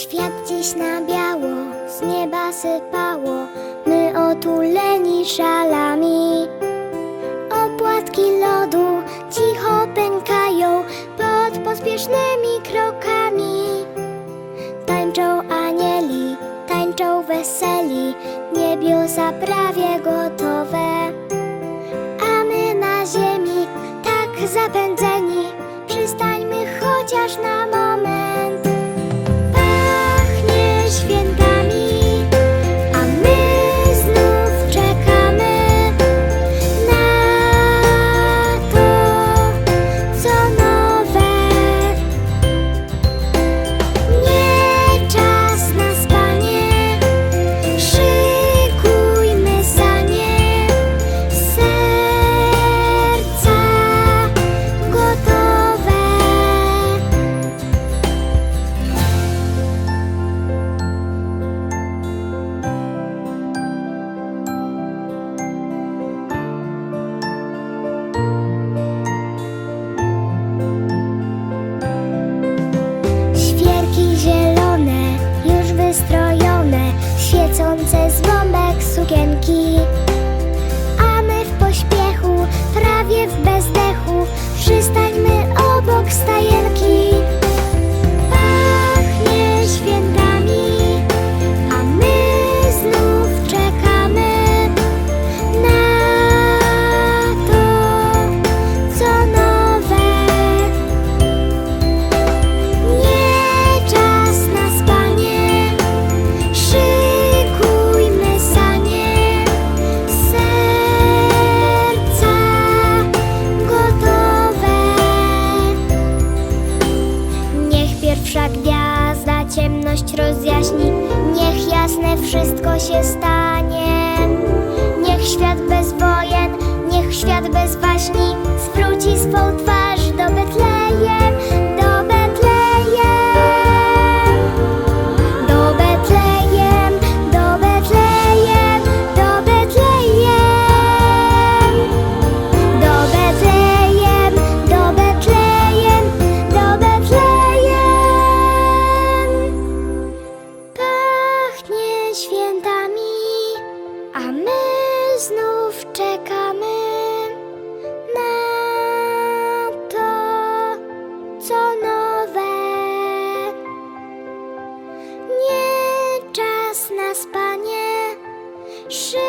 Świat dziś na biało, z nieba sypało, my otuleni szalami. Opłatki lodu cicho pękają pod pospiesznymi krokami. Tańczą anieli, tańczą weseli, niebiosa prawie gotowe. A my na ziemi tak zapędzeni, przystańmy chociaż na ciemność rozjaśni, niech jasne wszystko się stanie. 是